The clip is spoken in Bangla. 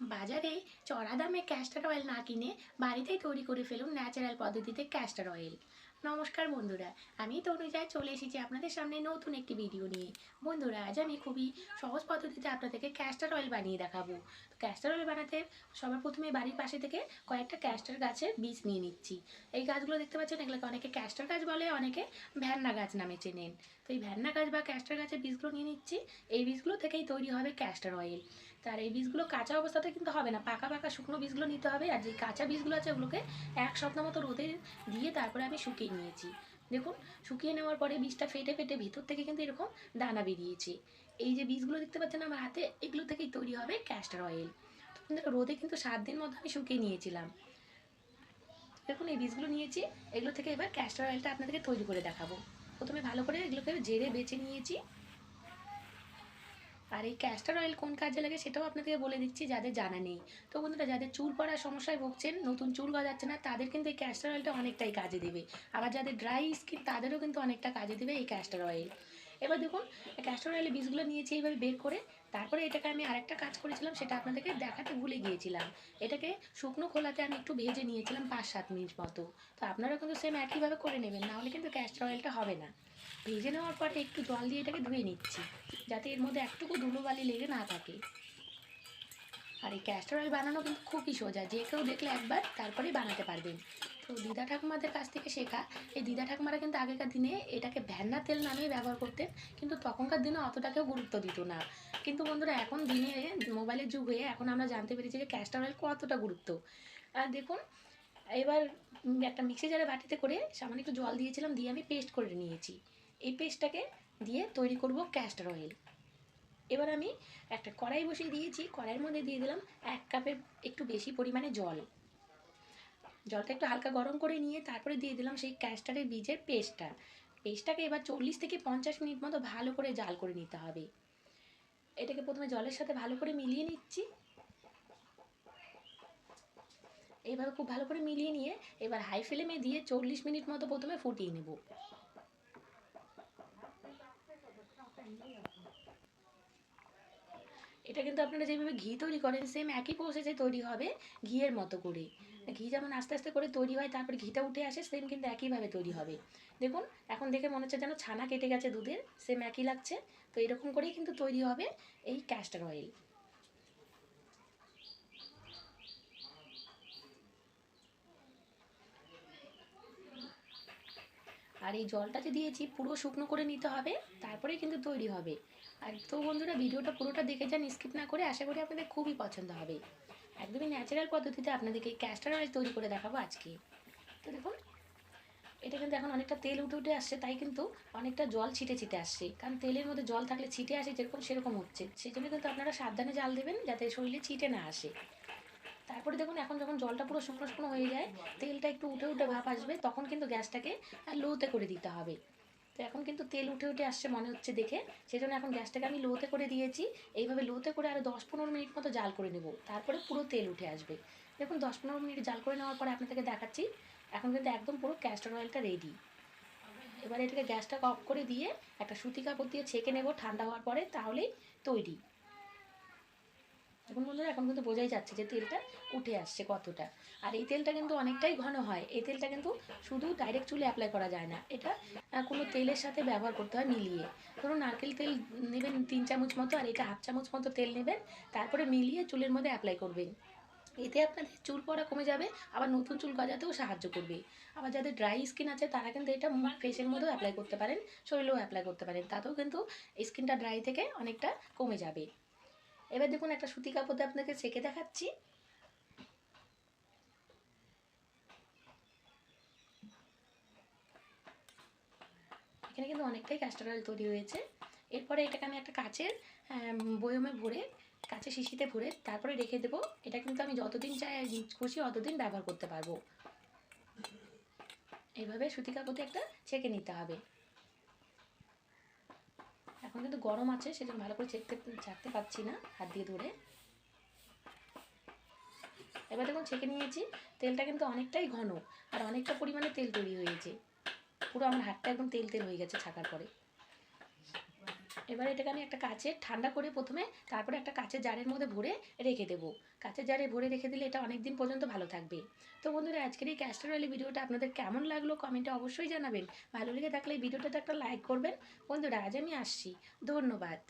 বাজারে চড়া দামে ক্যাস্টার অয়েল না কিনে বাড়িতেই তৈরি করে ফেলুন ন্যাচারাল পদ্ধতিতে ক্যাস্টার অয়েল নমস্কার বন্ধুরা, আমি তনুজায় চলে এসেছি আপনাদের সামনে নতুন একটি ভিডিও নিয়ে। বন্ধুরা, আজ আমি খুবই সহজ পদ্ধতিতে আপনাদেরকে ক্যাস্টার অয়েল বানিয়ে দেখাবো। তো ক্যাস্টার অয়েল বানাতে সবার প্রথমে বাড়ির পাশে থেকে কয়েকটা ক্যাস্টার গাছের বীজ নিয়ে নিচ্ছি। এই গাছগুলো দেখতে পাচ্ছেন, এগুলোকে অনেকে ক্যাস্টার গাছ বলে, অনেকে ভ্যান্না গাছ নামে চেনেন। তো এই ভ্যান্না গাছ বা ক্যাস্টার গাছের বীজগুলো নিয়ে নিচ্ছি। এই বীজগুলো থেকেই তৈরি হবে ক্যাস্টার অয়েল তার এই বীজগুলো কাঁচা অবস্থাতে কিন্তু হবে না, পাকা পাকা শুকনো বীজগুলো নিতে হবে আর যে কাঁচা বীজগুলো আছে ওগুলোকে এক সপ্তাহ মতো রোদে দিয়ে তারপরে আমি শুকিয়ে নিয়েছি। দেখুন, শুকিয়ে নেওয়ার পরে বীজটা ফেটে ফেটে ভিতর থেকে কিন্তু এরকম দানা বেরিয়েছে। এই যে বীজগুলো দেখতে পাচ্ছেন আমার হাতে, এগুলো থেকেই তৈরি হবে ক্যাস্টার অয়েল রোদে কিন্তু সাত দিন মতো আমি শুকিয়ে নিয়েছিলাম। দেখুন, এই বীজগুলো নিয়েছি, এগুলো থেকে এবার ক্যাস্টার অয়েলটা আপনাদেরকে তৈরি করে দেখাবো। প্রথমে ভালো করে এগুলোকে জেরে বেছে নিয়েছি। আর এই ক্যাস্টার অয়েল কোন কাজে লাগে সেটাও আপনাদেরকে বলে দিচ্ছি, যাদের জানা নেই। তো বন্ধুরা, যাদের চুল পড়ার সমস্যায় ভুগছেন, নতুন চুল গজাচ্ছে না, তাদের কিন্তু এই ক্যাস্টার অয়েলটা অনেকটাই কাজে দেবে। আবার যাদের ড্রাই স্কিন তাদেরও কিন্তু অনেকটা কাজে দেবে এই ক্যাস্টার অয়েল এবার দেখুন ক্যাস্টার অয়েলের বীজগুলো নিয়েছি এইভাবে বের করে তারপরে এটাকে আমি আরেকটা কাজ করেছিলাম, সেটা আপনাদেরকে দেখাতে ভুলে গিয়েছিলাম। এটাকে শুকনো খোলাতে আমি একটু ভেজে নিয়েছিলাম পাঁচ সাত মিনিট মতো। তো আপনারা কিন্তু সেম একইভাবে করে নেবেন নাহলে কিন্তু ক্যাস্টার অয়েলটা হবে না। ভেজে নেওয়ার পরে একটু জল দিয়ে এটাকে ধুয়ে নিচ্ছি, যাতে এর মধ্যে একটুকু ধুলোবালি লেগে না থাকে। আর এই ক্যাস্টার অয়েল বানানো কিন্তু খুবই সোজা। যে কেউ দেখলে একবার তারপরেই বানাতে পারবেন তো দিদা ঠাকুমাদের কাছ থেকে শেখা। এই দিদা ঠাকুমারা কিন্তু আগেকার দিনে এটাকে ভ্যান্না তেল নামেই ব্যবহার করতেন, কিন্তু তখনকার দিনে অতটাকেও গুরুত্ব দিত না। কিন্তু বন্ধুরা, এখন দিনে মোবাইলের যুগ হয়ে এখন আমরা জানতে পেরেছি যে ক্যাস্টার অয়েল কতটা গুরুত্ব। আর দেখুন, এবার একটা মিক্সি জারে বাটিতে করে সামান্য একটু জল দিয়েছিলাম, দিয়ে আমি পেস্ট করে নিয়েছি। এই পেস্টটাকে দিয়ে তৈরি করব ক্যাস্টার অয়েল এবার আমি একটা কড়াই বসিয়ে দিয়েছি, কড়াইয়ের মধ্যে দিয়ে দিলাম এক কাপের একটু বেশি পরিমাণে জল। জলটা একটু হালকা গরম করে নিয়ে তারপরে দিয়ে দিলাম সেই ক্যাস্টারের বীজের পেস্টটা। পেস্টটাকে এবার চল্লিশ থেকে পঞ্চাশ মিনিট মতো ভালো করে জাল করে নিতে হবে। এটাকে প্রথমে জলের সাথে ভালো করে মিলিয়ে নিচ্ছি। এইভাবে খুব ভালো করে মিলিয়ে নিয়ে এবার হাই ফ্লেমে দিয়ে চল্লিশ মিনিট মতো প্রথমে ফুটিয়ে নেব। এটা কিন্তু আপনারা যেভাবে ঘি তৈরি করেন সেম একই প্রসেসে তৈরি হবে ঘিয়ের মতো করে। ঘি যেমন আস্তে আস্তে করে তৈরি হয় তারপরে ঘিটা উঠে আসে সেম কিন্তু একইভাবে তৈরি হবে। দেখুন এখন দেখে মনে হচ্ছে যেন ছানা কেটে গেছে দুধের সেম একই লাগছে। তো এরকম করেই কিন্তু তৈরি হবে এই ক্যাস্টার অয়েল আর এই জলটা যে দিয়েছি পুরো শুকনো করে নিতে হবে, তারপরে কিন্তু তৈরি হবে। আর তো বন্ধুরা, ভিডিওটা পুরোটা দেখে যান, স্কিপ না করে আশা করি আপনাদের খুবই পছন্দ হবে। একদমই ন্যাচারাল পদ্ধতিতে আপনাদেরকে ক্যাস্টার অয়েল তৈরি করে দেখাবো আজকে। তো দেখুন, এটা কিন্তু এখন অনেকটা তেল উঠে উঠে আসছে, তাই কিন্তু অনেকটা জল ছিটে ছিটে আসছে। কারণ তেলের মধ্যে জল থাকলে ছিটে আসে, যেরকম সেরকম হচ্ছে। সেই জন্য কিন্তু আপনারা সাবধানে জাল দেবেন, যাতে শরীরে ছিটে না আসে। তারপরে দেখুন, এখন যখন জলটা পুরো শুকনো শুকনো হয়ে যায়, তেলটা একটু উঠে উঠে ভাপ আসবে, তখন কিন্তু গ্যাসটাকে লোতে করে দিতে হবে। তো এখন কিন্তু তেল উঠে উঠে আসছে মনে হচ্ছে দেখে সেই জন্য এখন গ্যাসটাকে আমি লোতে করে দিয়েছি। এইভাবে লোতে করে আরও দশ পনেরো মিনিট মতো জাল করে নেব, তারপরে পুরো তেল উঠে আসবে। দেখুন দশ পনেরো মিনিট জাল করে নেওয়ার পরে আপনাদেরকে দেখাচ্ছি, এখন কিন্তু একদম পুরো ক্যাস্টর অয়েলটা রেডি এবার এটাকে গ্যাসটা অফ করে দিয়ে একটা সুতি কাপড় দিয়ে ছেঁকে নেব ঠান্ডা হওয়ার পরে, তাহলেই তৈরি। দেখুন বন্ধুরা, এখন কিন্তু বোঝাই যাচ্ছে যে তেলটা উঠে আসছে কতটা। আর এই তেলটা কিন্তু অনেকটাই ঘন হয়। এই তেলটা কিন্তু শুধু ডাইরেক্ট চুলে অ্যাপ্লাই করা যায় না। এটা কোনো তেলের সাথে ব্যবহার করতে হয় মিলিয়ে। ধরুন, নারকেল তেল নেবেন তিন চামচ মতো আর এটা হাফ চামচ মতো তেল নেবেন। তারপরে মিলিয়ে চুলের মধ্যে অ্যাপ্লাই করবেন। এতে আপনাদের চুল পড়া কমে যাবে, আবার নতুন চুল গজাতেও সাহায্য করবে। আবার যাদের ড্রাই স্কিন আছে, তারা কিন্তু এটা ফেসের মধ্যেও অ্যাপ্লাই করতে পারেন, শরীরেও অ্যাপ্লাই করতে পারেন। তাতেও কিন্তু স্কিনটা ড্রাই থেকে অনেকটা কমে যাবে। এবার দেখুন একটা সুতি কাপড় দিয়ে আপনাকে সেকে দেখাচ্ছি। এখানে কিন্তু অনেকটাই ক্যাস্টার অয়েল তৈরি হয়েছে। এরপরে এটাকে আমি একটা কাচের বয়মে ভরে, কাচের শিশিতে ভরে তারপরে রেখে দেবো। এটা কিন্তু আমি যতদিন চাই খুশি অতদিন ব্যবহার করতে পারব। এইভাবে সুতি কাপড় একটা ছেঁকে নিতে হবে। এখন কিন্তু গরম আছে, সেজন্য ভালো করে চেকতে ছাড়তে পারছি না, হাত দিয়ে ধরে। এবার দেখুন, ছেঁকে নিয়েছি। তেলটা কিন্তু অনেকটাই ঘন, আর অনেকটা পরিমাণে তেল তৈরি হয়েছে। পুরো আমার হাতটা একদম তেল তেল হয়ে গেছে ছাকার পরে। এবার এটাকে আমি একটা কাচে ঠান্ডা করে প্রথমে তারপরে একটা কাচের জারের মধ্যে ভরে রেখে দেবো। কাচের জারে ভরে রেখে দিলে এটা অনেক দিন পর্যন্ত ভালো থাকবে। তো বন্ধুরা, আজকের এই ক্যাস্টার অয়েলের ভিডিওটা আপনাদের কেমন লাগল কমেন্টে অবশ্যই জানাবেন। ভালো লেগে থাকলে এই ভিডিওটাতে একটা লাইক করবেন। বন্ধুরা, আজ আমি আসছি। ধন্যবাদ।